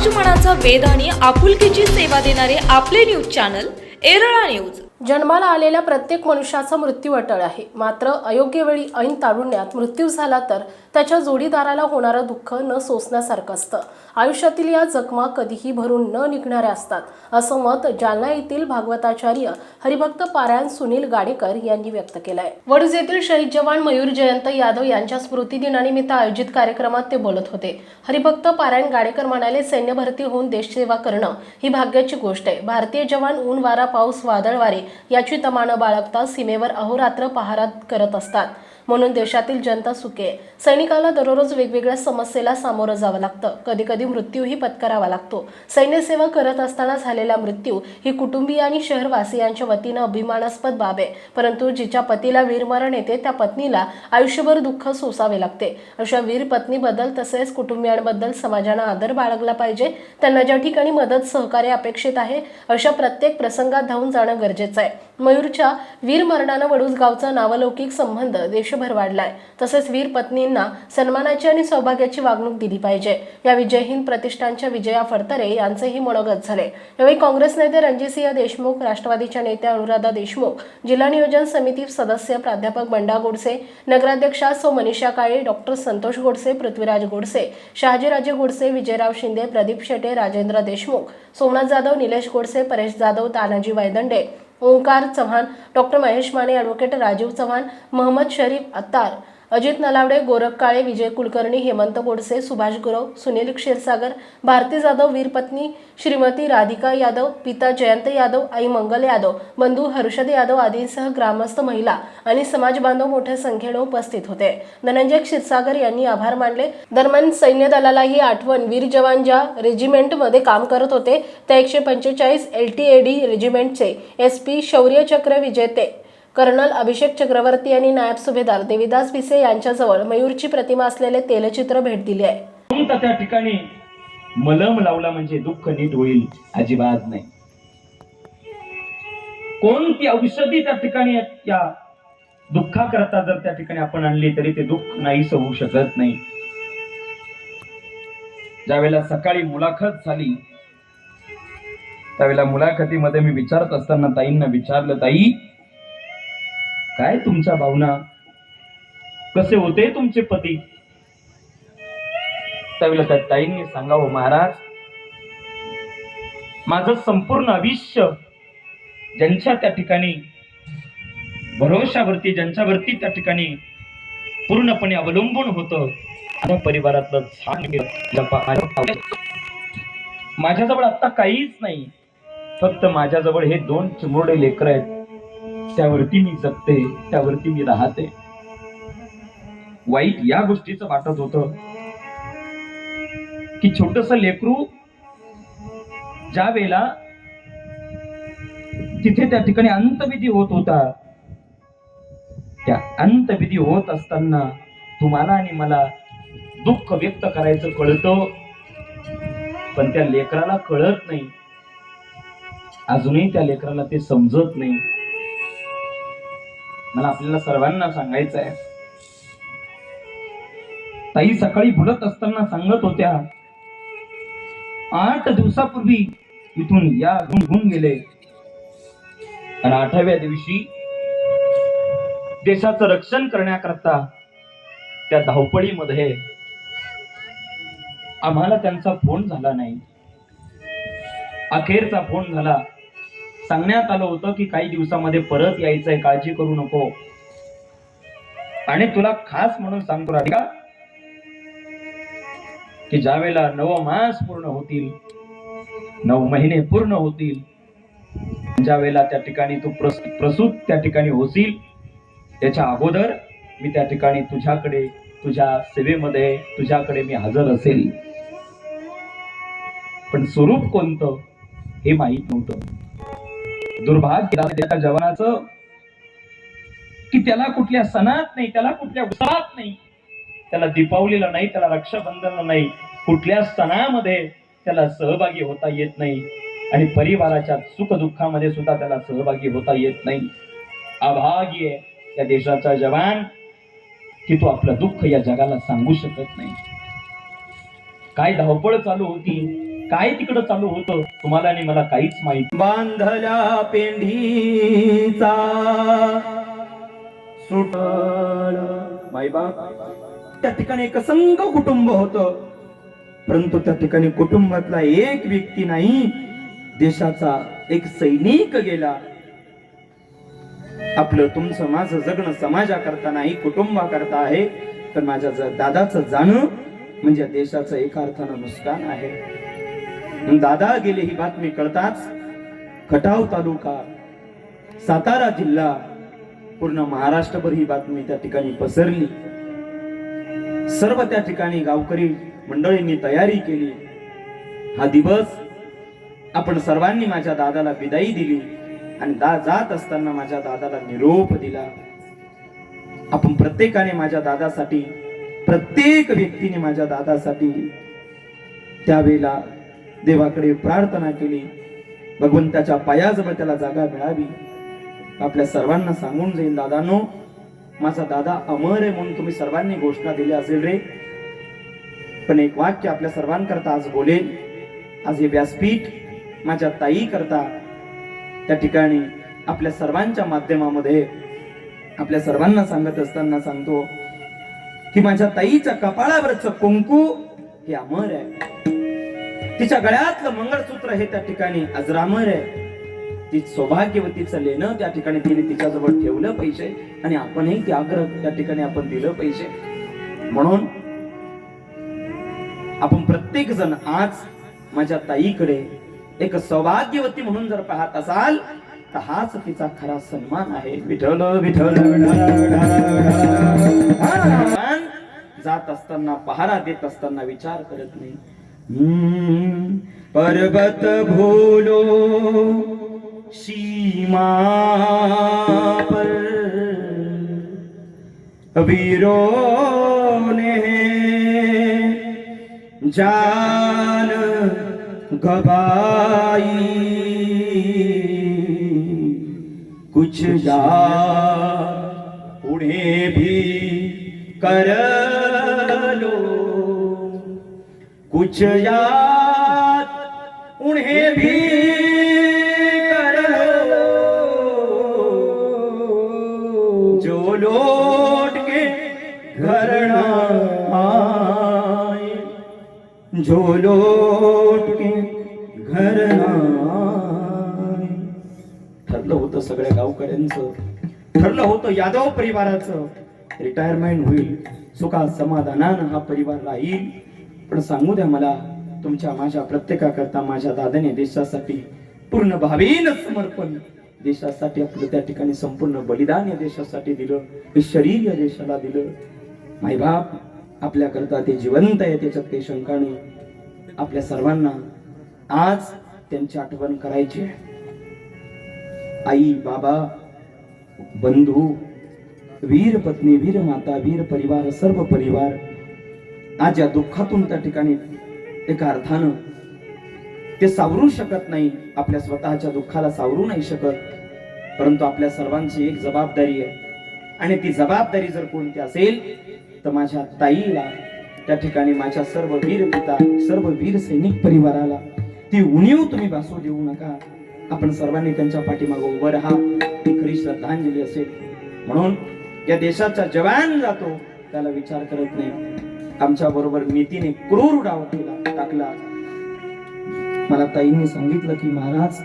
समाज मनाचा आणि आपुलकीची सेवा देणारे आपले न्यूज चॅनल एरळा न्यूज. जन्माला आलेल्या प्रत्येक मनुष्याचा मृत्यू अटळ आहे. मात्र अयोग्य वेळी ऐन तारुण्यात मृत्यू झाला तर त्याच्या जोडीदाराला होणारं दुःख न सोसण्यासारखं असतं. आयुष्यातील या जखमा कधीही भरून न निघणाऱ्या असतात असं मत जालना येथील भागवताचार्य हरिभक्त पारायण सुनील गाडेकर यांनी व्यक्त केलंय. वडूज येथील शहीद जवान मयूर जयंत यादव यांच्या स्मृती दिनानिमित्त आयोजित कार्यक्रमात ते बोलत होते. हरिभक्त पारायण गाडेकर म्हणाले सैन्य भरती होऊन देशसेवा करणं ही भाग्याची गोष्ट आहे. भारतीय जवान ऊन वारा पाऊस वादळ वारे याची तमानं बाळगता सीमेवर अहोरात्र पहारा करत असतात. म्हणून देशातील जनता सुखी. आहे सैनिकाला दररोज वेगवेगळ्या समस्येला सामोरं जावं लागतं. कधी कधी मृत्यूही पत्करावा लागतो. सैन्यसेवा करत असताना झालेला मृत्यू ही कुटुंबीय आणि शहरवासियांच्या वतीनं अभिमानास्पद बाब आहे. परंतु जिच्या पतीला वीरमरण येते त्या पत्नीला आयुष्यभर दुःख सोसावे लागते. अशा वीर पत्नीबद्दल तसेच कुटुंबियांबद्दल समाजानं आदर बाळगला पाहिजे. त्यांना ज्या ठिकाणी मदत सहकार्य अपेक्षित आहे अशा प्रत्येक प्रसंगात धावून जाणं गरजेचं आहे. मयूरच्या वीर मरणानं गावचा नावलौकिक संबंध देश देशभर वाढलाय. तसेच वीर पत्नींना सन्मानाची आणि सौभाग्याची वागणूक दिली पाहिजे. या विजयहीन प्रतिष्ठानच्या विजया फडतरे यांचेही मनोगत झाले यावेळी काँग्रेस नेते रणजितसिंह देशमुख राष्ट्रवादीच्या नेत्या अनुराधा देशमुख जिल्हा नियोजन समिती सदस्य प्राध्यापक बंडा गोडसे नगराध्यक्षा so Manisha Kale doctor Santosh Godse Prithviraj Godse Shahajiraje Godse Vijayrao Shinde Pradeep Shete Rajendra Deshmukh Somnath Jadhav Nilesh Godse Paresh Jadhav Tanaji Waydande Omkar Chavan doctor Mahesh Mane advocate Rajeev Chavan Mohammad Sharif Attar Ajit Nalawade Gorakh Kale Vijay Kulkarni Hemant Godse Subhash Gurav Sunil Kshirsagar Bharti Jadhav वीरपत्नी श्रीमती राधिका यादव पिता जयंत यादव आई मंगल यादव बंधू हर्षद यादव आदींसह ग्रामस्थ महिला आणि समाज बांधव मोठ्या संख्येने उपस्थित होते. धनंजय क्षीरसागर यांनी आभार मानले. दरम्यान सैन्य दलाला ही आठवण वीर जवान ज्या रेजिमेंटमध्ये काम करत होते त्या एकशे पंचेचाळीस एल टी ए डी रेजिमेंटचे एस पी शौर्य चक्र विजेते कर्नल अभिषेक चक्रवर्ती यांनी नायब सुभेदार देविदास भिसे यांच्याजवळ मयूरची प्रतिमा असलेले तेलचित्र भेट दिली आहे. कोणता त्या ठिकाणी मलम लावला म्हणजे दुःख नीट होईल अजिबात नाही. कोणती औषधी त्या ठिकाणी त्या दुःखाकरता जर त्या ठिकाणी आपण आणली तरी ते दुःख नाहीस होऊ शकत नाही. ज्यावेळेला सकाळी मुलाखत झाली त्यावेळेला मुलाखतीमध्ये मी विचारत असताना ताईंना विचारलं ताई काय तुमच्या भावना? कसे होते तुमचे पती? त्यावेळेला त्या ताईंनी सांगावं महाराज माझं संपूर्ण आयुष्य ज्यांच्या त्या ठिकाणी भरोशावरती ज्यांच्यावरती त्या ठिकाणी पूर्णपणे अवलंबून होतं माझ्या परिवारातलं झाड माझ्याजवळ आता काहीच नाही. फक्त माझ्याजवळ हे दोन चिमुरडे लेकर आहेत. त्यावरती मी जगते त्यावरती मी राहते. वाईट या गोष्टीचं वाटत होतं की छोटस लेकरू ज्या वेळेला तिथे त्या ठिकाणी अंतविधी होत होता त्या अंतविधी होत असताना तुम्हाला आणि मला दुःख व्यक्त करायचं कळतं पण त्या लेकराला कळत नाही. अजूनही त्या लेकराला ते समजत नाही. मला आपल्याला सर्वांना सांगायचं आहे ताई सकाळी बोलत असताना सांगत होत्या आठ दिवसापूर्वी इथून या निघून गेले. आणि आठव्या दिवशी देशाचं रक्षण करण्याकरता त्या धावपळीमध्ये आम्हाला त्यांचा फोन झाला नाही. अखेरचा फोन झाला. सांगण्यात आलं होतं की काही दिवसामध्ये परत यायचंय काळजी करू नको. आणि तुला खास म्हणून सांगतो राधिका की ज्या वेळेला नव मास पूर्ण होतील नऊ महिने पूर्ण होतील ज्या वेळेला त्या ठिकाणी तू प्रस- प्रसूत त्या ठिकाणी होशील त्याच्या अगोदर मी त्या ठिकाणी तुझ्याकडे तुझ्या सेवेमध्ये तुझ्याकडे मी हजर असेल. पण स्वरूप कोणतं हे माहीत नव्हतं. दुर्भाग्य जवानाचं की त्याला कुठल्या सणात नाही त्याला कुठल्या उत्सवात नाही. त्याला दीपावलीला नाही त्याला रक्षाबंधनला नाही कुठल्या सणामध्ये त्याला सहभागी होता येत नाही. आणि परिवाराच्या सुख दुःखामध्ये सुद्धा त्याला सहभागी होता येत नाही. अभागी आहे त्या देशाचा जवान की तो आपलं दुःख या जगाला सांगू शकत नाही. काय धावपळ चालू होती. काय तिकडं चालू होतं तुम्हाला आणि मला काहीच माहीत बांधल्या पेंढीचा सुटण माईबाप त्या ठिकाणी एक संघ कुटुंब होत. परंतु त्या ठिकाणी कुटुंबातला एक व्यक्ती नाही देशाचा एक सैनिक गेला. आपलं तुमचं माझं जगणं समाजाकरता नाही कुटुंबाकरता आहे. तर माझ्या दादाचं जाणं म्हणजे देशाचं एका अर्थानं नुकसान आहे. दादा गेले ही बातमी कळताच खटाव तालुका सातारा जिल्हा पूर्ण महाराष्ट्रभर ही बातमी त्या ठिकाणी पसरली. सर्व त्या ठिकाणी गावकरी मंडळींनी तयारी केली. हा दिवस आपण सर्वांनी माझ्या दादाला विदाई दिली आणि दा जात असताना माझ्या दादाला निरोप दिला. आपण प्रत्येकाने माझ्या दादासाठी प्रत्येक व्यक्तीने माझ्या दादासाठी त्यावेळेला देवाकडे प्रार्थना केली. भगवंताच्या पायाजवळ त्याला जागा मिळावी. आपल्या सर्वांना सांगून जाईल दादानो माझा दादा अमर आहे म्हणून तुम्ही सर्वांनी घोषणा दिली असेल रे. पण एक वाक्य आपल्या सर्वांकरता आज बोलेल आज हे व्यासपीठ माझ्या ताई करता त्या ठिकाणी आपल्या सर्वांच्या माध्यमामध्ये आपल्या सर्वांना सांगत असताना सांगतो की माझ्या ताईच्या कपाळावरचं कुंकू हे अमर आहे. तिच्या गळ्यातलं मंगळसूत्र हे त्या ठिकाणी अजरामर आहे. ती सौभाग्यवतीचं लेणं त्या ठिकाणी तिने तिच्याजवळ ठेवलं पाहिजे आणि आपणही ते आग्रह त्या ठिकाणी आपण दिलं पाहिजे म्हणून आपण प्रत्येक जण आज माझ्या ताईकडे एक सौभाग्यवती म्हणून जर पाहत असाल तर हाच तिचा खरा सन्मान आहे. विठल विठल जात असताना पहारा देत असताना विचार करत नाही. पर्वत भूलो सीमा पर वीरों ने जान गवाई। कुछ यार उन्हें भी कर कुछ याद उन्हें भी कर लो जो लौट के घर ना आए जो लौट के घर ना आए। ठरलं होतं सगळ्या गावकऱ्यांचं ठरलं होतं यादव परिवाराचं. रिटायरमेंट होईल सुखा समाधानानं हा परिवार राहील. पण सांगू द्या मला तुमच्या माझ्या प्रत्येकाकरता माझ्या दादाने देशासाठी पूर्ण भावेन समर्पण देशासाठी आपलं त्या ठिकाणी संपूर्ण बलिदान या देशासाठी दिलं हे शरीर या देशाला दिलं. मायबाप आपल्याकरता ते जिवंत आहे त्याच्यात ते शंका नाही. आपल्या सर्वांना आज त्यांची आठवण करायची आहे. आई बाबा बंधू वीर पत्नी वीर माता वीर परिवार सर्व परिवार आज या दुःखातून त्या ठिकाणी एका अर्थानं ते सावरू शकत नाही. आपल्या स्वतःच्या दुःखाला सावरू नाही शकत. परंतु आपल्या सर्वांची एक जबाबदारी आहे. आणि ती जबाबदारी जर कोणती असेल तर माझ्या ताईला त्या ठिकाणी माझ्या सर्व वीर पिता सर्व वीर सैनिक परिवाराला ती उणीव तुम्ही भासू देऊ नका. आपण सर्वांनी त्यांच्या पाठीमागे उभं राहा. ती खरी श्रद्धांजली असेल. म्हणून या देशाचा जवान जातो त्याला विचार करत नाही. आमच्या बरोबर नीतीने क्रूर डाव केला टाकला. मला ताईंनी सांगितलं की महाराज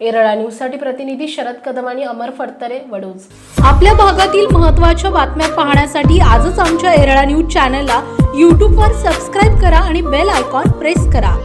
एरळा न्यूजसाठी प्रतिनिधी शरद कदम आणि अमर फडतरे वडूज. आपल्या भागातील महत्त्वाच्या बातम्या पाहण्यासाठी आजच आमच्या एरळा न्यूज चॅनलला यूट्यूबवर सबस्क्राईब करा आणि बेल आयकॉन प्रेस करा.